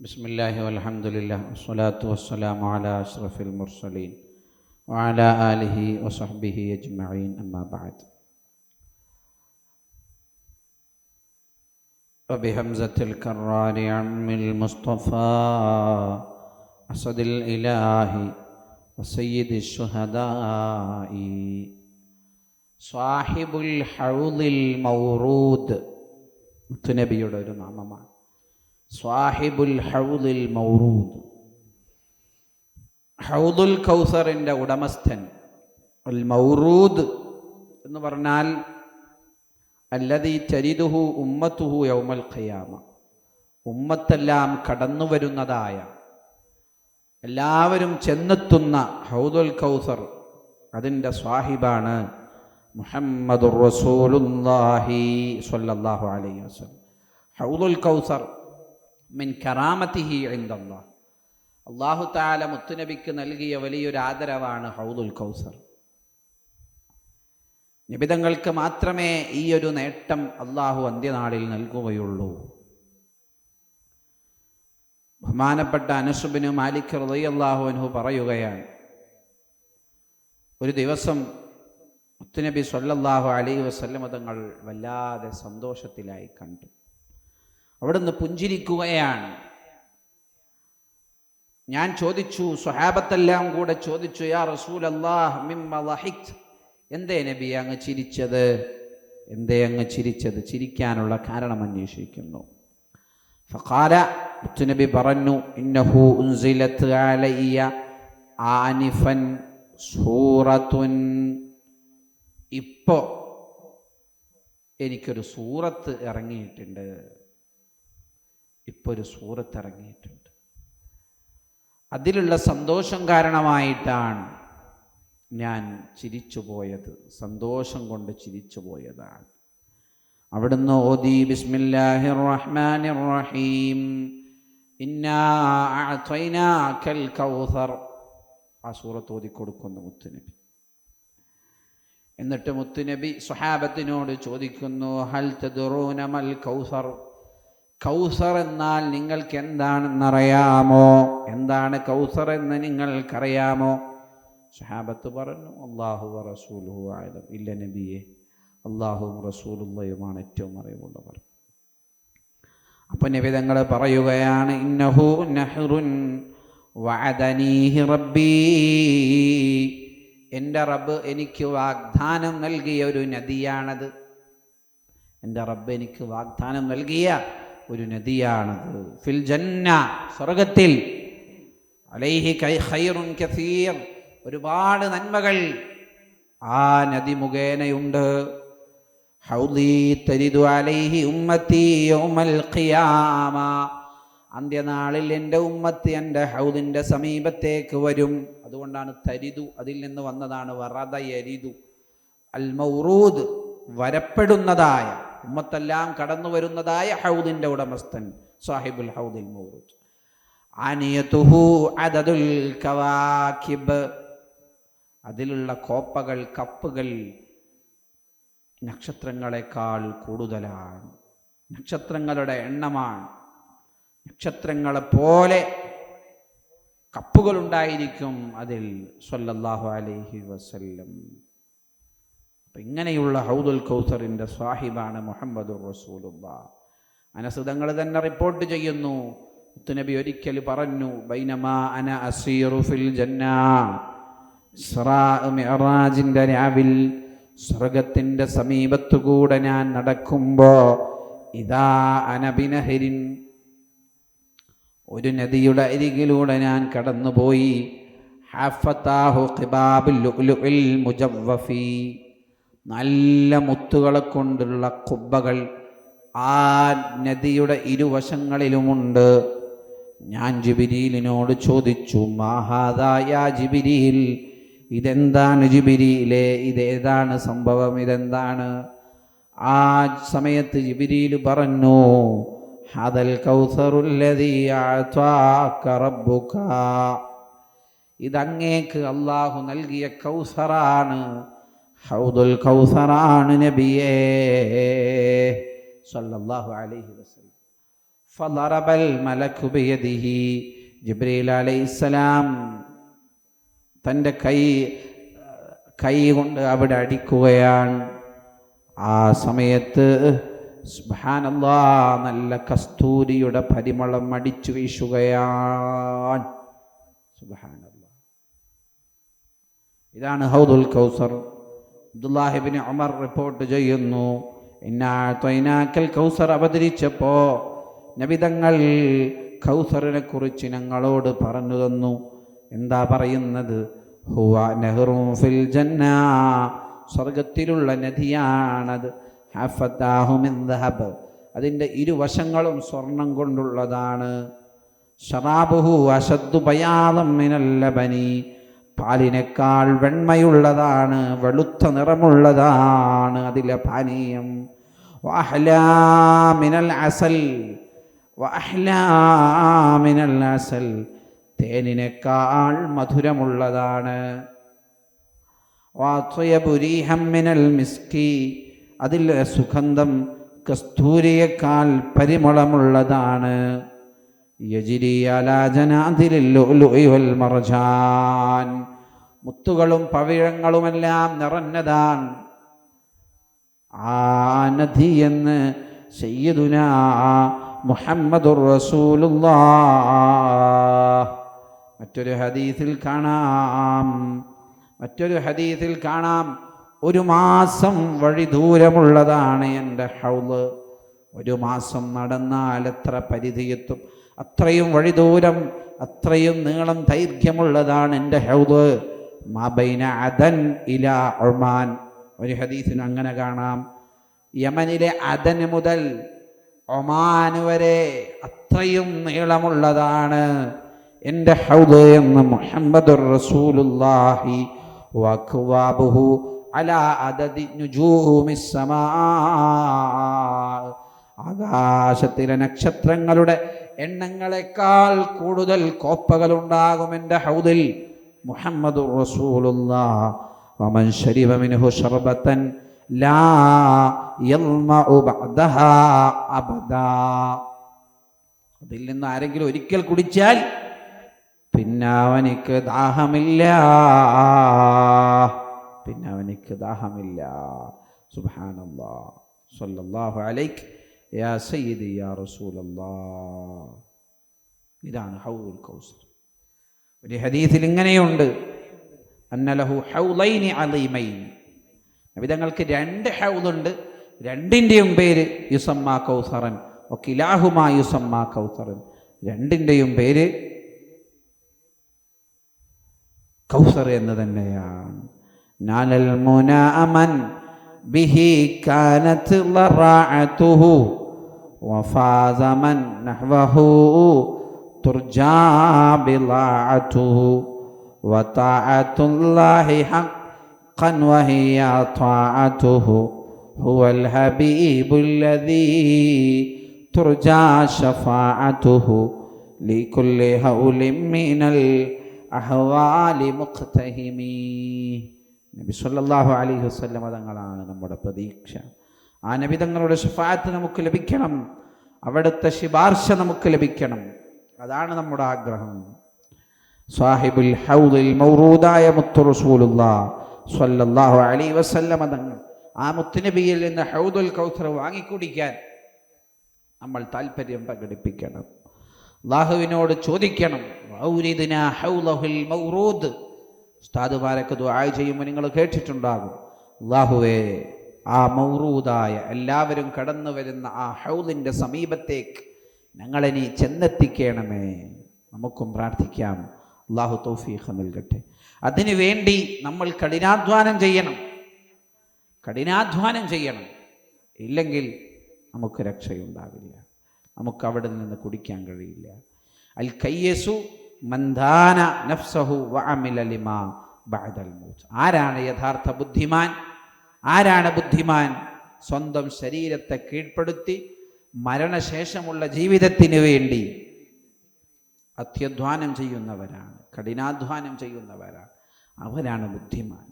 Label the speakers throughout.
Speaker 1: بسم الله والحمد لله والصلاة والسلام على أشرف المرسلين وعلى آله وصحبه أجمعين أما بعد وبهمزة الكرار عم المصطفى أسد الإله وسيد الشهداء صاحب الحوض المورود മുത്തുനബിയുടെ ഒരു നാമമാണ് സ്വാഹിബുൽ ഹൗദിൽ മൗറൂദ്. ഹൗദുൽ കൗസറിന്റെ ഉടമസ്ഥൻ അൽ മൗറൂദ് എന്ന് പറഞ്ഞാൽ അല്ലതി ചരിതുഹു ഉമ്മത്തുഹു യൗമൽ ഖയാമ. ഉമ്മത്തെല്ലാം കടന്നു വരുന്നതായ എല്ലാവരും ചെന്നെത്തുന്ന ഹൗദുൽ കൗസർ അതിന്റെ സ്വാഹിബാണ് മുഹമ്മദ് റസൂലുല്ലാഹി സല്ലല്ലാഹു അലൈഹി വസല്ലം. ഹൗദുൽ കൗസർ മിൻ കറാമത്തിഹി ഇൻദല്ലാഹ്. അള്ളാഹു താല മുത്തുനബിക്ക് നൽകിയ വലിയൊരു ആദരവാണ് ഹൗദുൽ കൗസർ. നിബിതങ്ങൾക്ക് മാത്രമേ ഈ ഒരു നേട്ടം അള്ളാഹു അന്ത്യനാളിൽ നൽകുകയുള്ളൂ. ബഹുമാനപ്പെട്ട അനുസുബിന് മാലിക് ഹൃദയ അള്ളാഹു അനുഹു പറയുകയാണ് ഒരു ദിവസം മുത്തുനബി സൊല്ലാഹു അലൈഹി വസല്ലമ തങ്ങൾ വല്ലാതെ സന്തോഷത്തിലായി കണ്ടു. അവിടുന്ന് പുഞ്ചിരിക്കുകയാണ്. ഞാൻ ചോദിച്ചു സ്വഹാബത്തെല്ലാം കൂടെ ചോദിച്ചു യാ റസൂൽ അള്ളാഹ് എന്തേ നബി അങ്ങ് ചിരിച്ചത്? എന്തേ അങ്ങ് ചിരിച്ചത്? ചിരിക്കാനുള്ള കാരണം അന്വേഷിക്കുന്നു. ഫഖാല നബി പറഞ്ഞു ഇന്നഹു ഉൻസിലത്ത് ആലയ്യ ആനിഫൻ സൂറത്തുൻ. ഇപ്പോൾ എനിക്കൊരു സൂറത്ത് ഇറങ്ങിയിട്ടുണ്ട്. ഇപ്പോൾ ഒരു സൂറത്ത് ഇറങ്ങിയിട്ടുണ്ട് അതിലുള്ള സന്തോഷം കാരണമായിട്ടാണ് ഞാൻ ചിരിച്ചു പോയത് സന്തോഷം കൊണ്ട് ചിരിച്ചു പോയതാണ് അവിടുന്ന് ഓതി ബിസ്മില്ലാഹിർ റഹ്മാനിർ റഹീം കൗസർ. ആ സൂറത്ത് ഓതി കൊടുക്കുന്നു മുത്തുനബി. എന്നിട്ട് മുത്തുനബി സുഹാബത്തിനോട് ചോദിക്കുന്നു ഹൽ തദുറൂനമൽ കൗസർ? കൗസർ എന്നാൽ നിങ്ങൾക്ക് എന്താണെന്നറിയാമോ? എന്താണ് കൗസർ എന്ന് നിങ്ങൾക്കറിയാമോ? ഷഹാബത്ത് പറഞ്ഞു അള്ളാഹു റസൂലുഹു ആയതും ഇല്ല നബിയെ അള്ളാഹുവും റസൂലുള്ളയുമാണ് ഏറ്റവും അറിവുള്ളവർ. അപ്പം നിവിധങ്ങൾ പറയുകയാണ് ഇന്നഹു നഹ്റുൻ വഅദനീഹി റബ്ബീ. എന്റെ റബ്ബ് എനിക്ക് വാഗ്ദാനം നൽകിയ ഒരു നദിയാണത്. എന്റെ റബ്ബ് എനിക്ക് വാഗ്ദാനം നൽകിയ ഒരു നദിയാണത്. ഫിൽ ജന്ന സ്വർഗത്തിൽ. അലൈഹി കൈ ഖൈറുൻ കസീർ. ഒരുപാട് നന്മകൾ ആ നദി മുഖേനയുണ്ട്. അലൈഹി ഉമ്മത്തി യൗമൽ ഖിയാമ. അന്ത്യനാളിൽ എന്റെ ഉമ്മത്ത് എന്റെ ഹൗദിന്റെ സമീപത്തേക്ക് വരും. അതുകൊണ്ടാണ് തരിതു അതിൽ നിന്ന് വന്നതാണ്. വറദ യരിതു അൽ മൗറൂദ് വരപ്പെടുന്നതായ ഉമ്മത്തെല്ലാം കടന്നു വരുന്നതായ ഹൗദിന്റെ ഉടമസ്ഥൻ സാഹിബുൽ ഹൗദിൽ മൗറൂദ് ആനിയതുഹു അദദുൽ കവാക്കിബ് അതിലുള്ള കോപ്പകൾ കപ്പുകൾ നക്ഷത്രങ്ങളെക്കാൾ കൂടുതലാണ്. നക്ഷത്രങ്ങളുടെ എണ്ണമാണ്. നക്ഷത്രങ്ങളെ പോലെ കപ്പുകളുണ്ടായിരിക്കും അതിൽ സല്ലല്ലാഹു അലൈഹി വസല്ലം. അപ്പം ഇങ്ങനെയുള്ള ഹൗദുൽ കൗസറിന്റെ സാഹിബാണ് മുഹമ്മദ് റസൂലുള്ള. അനസുതങ്ങൾ തന്നെ റിപ്പോർട്ട് ചെയ്യുന്നു. മുത്തുനബി ഒരിക്കൽ പറഞ്ഞു ബൈനമാ അന അസീറു ഫിൽ ജന്ന മിഅറാജിന്റെ രാവിൽ സ്വർഗത്തിന്റെ സമീപത്തുകൂടെ ഞാൻ നടക്കുമ്പോൾ ഇതാ അനബിനഹരിൻ ഒരു നദിയുടെ അരികിലൂടെ ഞാൻ കടന്നുപോയി നല്ല മുത്തുകളെ കൊണ്ടുള്ള കുബ്ബകൾ ആ നദിയുടെ ഇരുവശങ്ങളിലുമുണ്ട്. ഞാൻ ജിബിരിയിലിനോട് ചോദിച്ചു മാഹാദായ ജിബിരിയിൽ ഇതെന്താണ് ജിബിരിയിലെ ഇതേതാണ് സംഭവം? ഇതെന്താണ്? ആ സമയത്ത് ജിബിരിയിൽ പറഞ്ഞു ഹദൽ ഇതങ്ങേക്ക് അള്ളാഹു നൽകിയ കൗസറാണ്. ഹൗദുൽ കൗസറാണ് നബിയേ സല്ലല്ലാഹു അലൈഹി വസല്ലം. ഫലറബൽ മലക്കു ബിയദിഹി. ജിബ്രീൽ അലൈഹിസ്സലാം തന്റെ കൈ കൈ കൊണ്ട് അവിടെ അടിക്കുകയാണ്. ആ സമയത്ത് സുബ്ഹാനല്ലാഹ് നല്ല കസ്തൂരിയുടെ പരിമളം അടിച്ചു വീശുകയാണ്. സുബ്ഹാനല്ലാഹ് ഇതാണ് ഹൗദുൽ കൗസർ. അബ്ദുല്ലാഹിബിന് ഉമർ റിപ്പോർട്ട് ചെയ്യുന്നു. ഇന്നാത്തൊയിനാക്കൽ കൗസർ അവതരിച്ചപ്പോ നബിതങ്ങൾ കൗസറിനെ കുറിച്ച് ഞങ്ങളോട് പറഞ്ഞു തന്നു. എന്താ പറയുന്നത്? ഹുവ നെഹ്റും ഫിൽ ജന്ന സ്വർഗത്തിലുള്ള നദിയാണത്. ഹഫത്താഹുമിൻ ദഹബ് അതിന്റെ ഇരുവശങ്ങളും സ്വർണം കൊണ്ടുള്ളതാണ്. ഷറാബുഹു അശദ്ദു ബയാദം മിനല്ലബനി പാലിനേക്കാൾ വെണ്മയുള്ളതാണ് വെളുത്ത നിറമുള്ളതാണ് അതിലെ പാനീയം. വഅഹ്ലാമിനൽ അസൽ വഅഹ്ലാമിനൽ അസൽ തേനിനേക്കാൾ മധുരമുള്ളതാണ്. മിനൽ മിസ്കി അതിലെ സുഗന്ധം കസ്തൂരിയേക്കാൾ പരിമളമുള്ളതാണ്. മുത്തുകളും പവിഴങ്ങളുമെല്ലാം നിറഞ്ഞതാണ് ആ നദി എന്ന് സയ്യിദുന മുഹമ്മദുർ റസൂലുള്ളാഹ്. മറ്റൊരു ഹദീസിൽ കാണാം. മറ്റൊരു ഹദീസിൽ കാണാം. ഒരു മാസം വഴി ദൂരമുള്ളതാണ് എന്റെ ഹൗൾ. ഒരു മാസം നടന്നാൽ എത്ര പരിധിയെത്തും. അത്രയും വഴിദൂരം അത്രയും നീളം ദൈർഘ്യമുള്ളതാണ് എന്റെ ഹൗദ്. മാബൈന അദൻ ഇല ഒമാൻ. ഒരു ഹദീസിന് അങ്ങനെ കാണാം. യമനിലെ അദൻ മുതൽ ഒമാൻ വരെ അത്രയും നീളമുള്ളതാണ് എന്റെ ഹൗദ് എന്ന് മുഹമ്മദ് റസൂലുല്ലാഹി വഖ്വാബുഹു അലാ അദദി ആകാശത്തിലെ നക്ഷത്രങ്ങളുടെ എണ്ണങ്ങളെക്കാൾ കൂടുതൽ കോപ്പകൾ ഉണ്ടാകും എന്റെ ഹൗദിൽ. മുഹമ്മദ് അതിൽ നിന്ന് ആരെങ്കിലും ഒരിക്കൽ കുടിച്ചാൽ പിന്നെ അവനിക്ക് ദാഹമില്ല. പിന്നെ അവനിക്ക് ദാഹമില്ല. സുബ്ഹാനല്ലാ. സല്ലല്ലാഹു അലൈക്ക് ഇതാണ് ഹൗദുൽ കൗസർ. ഒരു ഹദീസിൽ ഇങ്ങനെയുണ്ട്. അന്നലഹു ഹൗലൈനി അലീമൈൻ നബിതങ്ങൾക്ക് രണ്ട് ഹൗദുണ്ട്. രണ്ടിന്റെയും പേര് യുസമ്മ കൗസറൻ ഒക്കിലാഹുമാ യുസമ്മ കൗസറൻ. രണ്ടിന്റെയും പേര് കൗസർ എന്ന് തന്നെയാണ്. നാലൽ മുനാമൻ به كانت ضراعته وفاز من نحوه ترجى بلاعته وطاعة الله حقا وهي طاعته هو الحبيب الذي ترجى شفاعته لكل هول من الأحوال مقتهمين നബി സല്ലല്ലാഹു അലൈഹി വസല്ലമ തങ്ങളാണ് നമ്മുടെ പ്രതീക്ഷ. ആ നബിതങ്ങളുടെ തങ്ങളുടെ ഷഫാത്ത് നമുക്ക് ലഭിക്കണം. അവിടുത്തെ ശിപാർശ നമുക്ക് ലഭിക്കണം. അതാണ് നമ്മുടെ ആഗ്രഹം. സാഹിബുൽ ഹൗദിൽ മൗറൂദായ മുത്തു റസൂലുള്ളാ സല്ലല്ലാഹു അലൈഹി വസല്ലമ തങ്ങൾ ആ മുത്തുനബിയിൽ നിന്ന് ഹൗദുൽ കൗസർ വാങ്ങിക്കുടിക്കാൻ നമ്മൾ താല്പര്യം പ്രകടിപ്പിക്കണം. അള്ളാഹുവിനോട് ചോദിക്കണം. മൗറൂദ് ഉസ്താദുമാരൊക്കെ ദുആ ചെയ്യുമ്പോൾ നിങ്ങൾ കേട്ടിട്ടുണ്ടാകും. അള്ളാഹുവേ ആ മൗറൂദായ എല്ലാവരും കടന്നു വരുന്ന ആ ഹൗലിന്റെ സമീപത്തേക്ക് ഞങ്ങളെ നീ ചെന്നെത്തിക്കണമേ. നമുക്കും പ്രാർത്ഥിക്കാം. അള്ളാഹു തൗഫീഖ് നൽകട്ടെ. അതിനു വേണ്ടി നമ്മൾ കഠിനാധ്വാനം ചെയ്യണം. കഠിനാധ്വാനം ചെയ്യണം. ഇല്ലെങ്കിൽ നമുക്ക് രക്ഷയുണ്ടാവില്ല. നമുക്ക് അവിടെ നിന്ന് കുടിക്കാൻ കഴിയില്ല. അൽ കയ്യസു മന്ദാന നഫ്സഹു വഅമില ലിമാ ബഅദൽ മൗത്ത്. ആരാണ് യഥാർത്ഥ ബുദ്ധിമാൻ? ആരാണ് ബുദ്ധിമാൻ? സ്വന്തം ശരീരത്തെ കീഴ്പ്പെടുത്തി മരണശേഷമുള്ള ജീവിതത്തിന് വേണ്ടി അത്യധ്വാനം ചെയ്യുന്നവരാണ് കഠിനാധ്വാനം ചെയ്യുന്നവരാണ്. അവരാണ് ബുദ്ധിമാൻ.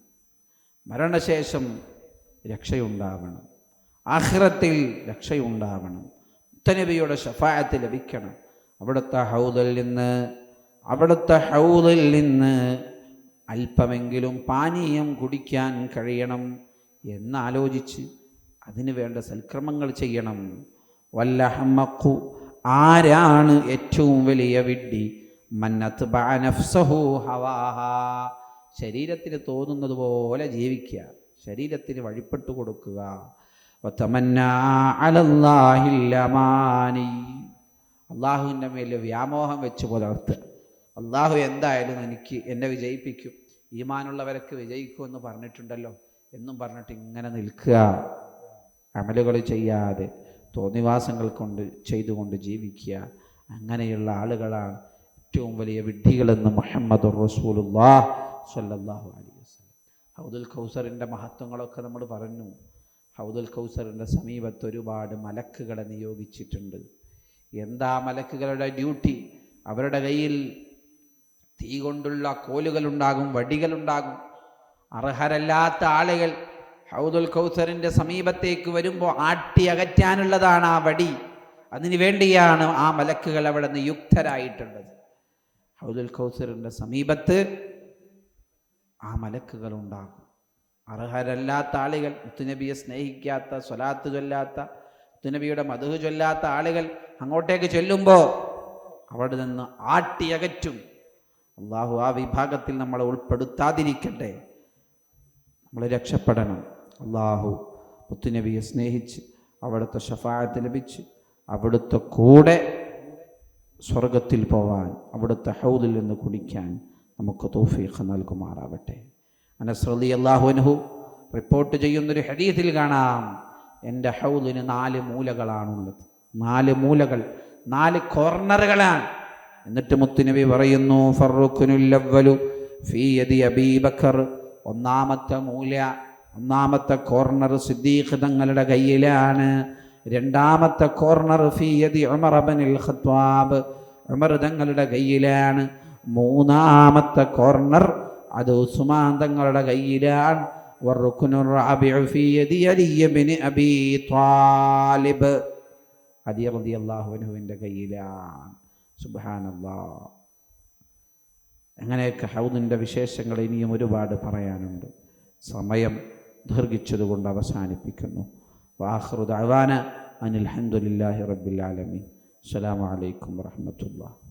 Speaker 1: മരണശേഷം രക്ഷയുണ്ടാവണം. ആഖിറത്തിൽ രക്ഷയുണ്ടാവണം. മുത്തനബിയുടെ ഷഫായത്ത് ലഭിക്കണം. അവിടുത്തെ ഹൗദിൽ നിന്ന് അവിടുത്തെ ഹൗദിൽ നിന്ന് അല്പമെങ്കിലും പാനീയം കുടിക്കാൻ കഴിയണം എന്നാലോചിച്ച് അതിനു വേണ്ട സൽക്രമങ്ങൾ ചെയ്യണം. വല്ലഹമ്മക്കു ആരാണ് ഏറ്റവും വലിയ വിഡ്ഢി? മന്നത്ത് നഫ്സഹു ഹവാഹ. ശരീരത്തിന് തോന്നുന്നത് പോലെ ജീവിക്കുക. ശരീരത്തിന് വഴിപ്പെട്ടു കൊടുക്കുക. അള്ളാഹുവിന്റെ മേലെ വ്യാമോഹം വെച്ച് പുലർത്തുക അള്ളാഹു എന്തായാലും എനിക്ക് എന്നെ വിജയിപ്പിക്കും. ഈമാനുള്ളവരൊക്കെ വിജയിക്കുമെന്ന് പറഞ്ഞിട്ടുണ്ടല്ലോ. എന്നും പറഞ്ഞിട്ട് ഇങ്ങനെ നിൽക്കുക. അമലുകൾ ചെയ്യാതെ തോന്നിവാസങ്ങൾ കൊണ്ട് ചെയ്തുകൊണ്ട് ജീവിക്കുക. അങ്ങനെയുള്ള ആളുകളാണ് ഏറ്റവും വലിയ വിഡ്ഢികളെന്ന് മുഹമ്മദ് റസൂലുല്ലാ സ്വല്ലല്ലാഹു അലൈഹി വസല്ലം. ഹൗദുൽ കൗസറിന്റെ മഹത്വങ്ങളൊക്കെ നമ്മൾ പറഞ്ഞു. ഹൗദുൽ കൗസറിന്റെ സമീപത്ത് ഒരുപാട് മലക്കുകളെ നിയോഗിച്ചിട്ടുണ്ട്. എന്താ മലക്കുകളുടെ ഡ്യൂട്ടി? അവരുടെ കയ്യിൽ തീ കൊണ്ടുള്ള കോലുകളുണ്ടാകും വടികളുണ്ടാകും. അർഹരല്ലാത്ത ആളുകൾ ഹൗദുൽ കൗസറിന്റെ സമീപത്തേക്ക് വരുമ്പോൾ ആട്ടി അകറ്റാനുള്ളതാണ് ആ വടി. അതിനു വേണ്ടിയാണ് ആ മലക്കുകൾ അവിടെ നിന്ന് യുക്തരായിട്ടുള്ളത്. ഹൗദുൽ കൗസറിന്റെ സമീപത്ത് ആ മലക്കുകൾ ഉണ്ടാകും. അർഹരല്ലാത്ത ആളുകൾ മുത്തുനബിയെ സ്നേഹിക്കാത്ത സ്വലാത്ത് ചൊല്ലാത്ത മുത്തുനബിയുടെ മധു ചൊല്ലാത്ത ആളുകൾ അങ്ങോട്ടേക്ക് ചെല്ലുമ്പോൾ അവിടെ നിന്ന് ആട്ടി അകറ്റും. അള്ളാഹു ആ വിഭാഗത്തിൽ നമ്മളെ ഉൾപ്പെടുത്താതിരിക്കട്ടെ. നമ്മൾ രക്ഷപ്പെടണം. അള്ളാഹു മുത്തുനബിയെ സ്നേഹിച്ച് അവിടുത്തെ ഷഫായത്ത് ലഭിച്ച് അവിടുത്തെ കൂടെ സ്വർഗത്തിൽ പോവാൻ അവിടുത്തെ ഹൗദിൽ നിന്ന് കുടിക്കാൻ നമുക്ക് തോഫീഖ് നൽകുമാറാവട്ടെ. അനസ്രലി അള്ളാഹുനഹു റിപ്പോർട്ട് ചെയ്യുന്നൊരു ഹദീസിൽ കാണാം. എന്റെ ഹൗദിന് നാല് മൂലകളാണുള്ളത്. നാല് മൂലകൾ നാല് കോർണറുകളാണ്. എന്നിട്ട് മുത്തുനബി പറയുന്നു ഫറുഖുനുല്ലവ്വലു ഫീ അബീബക്കർ. ഒന്നാമത്തെ മൂല ഒന്നാമത്തെ കോർണർ സിദ്ദീഖ് തങ്ങളുടെ കയ്യിലാണ്. രണ്ടാമത്തെ കോർണർ ഫിയതി ഉമറബനിൽ ഖത്വാബ് ഉമർ തങ്ങളുടെ കയ്യിലാണ്. മൂന്നാമത്തെ കോർണർ അത് ഉസ്മാൻ തങ്ങളുടെ കയ്യിലാണ്. അബി അലി കയ്യിലാണ്. സുബ്ഹാനല്ലാ. അങ്ങനെയൊക്കെ ഹൗദിന്റെ വിശേഷങ്ങൾ ഇനിയും ഒരുപാട് പറയാനുണ്ട്. സമയം ദീർഘിച്ചതുകൊണ്ട് അവസാനിപ്പിക്കുന്നു. വാഹൃദ് അവാന അനിൽ ഹന്ദുലില്ലാഹി റബ്ബിൽ ആലമീൻ. അസ്സലാമു അലൈക്കും വറഹ്മത്തുള്ളാഹി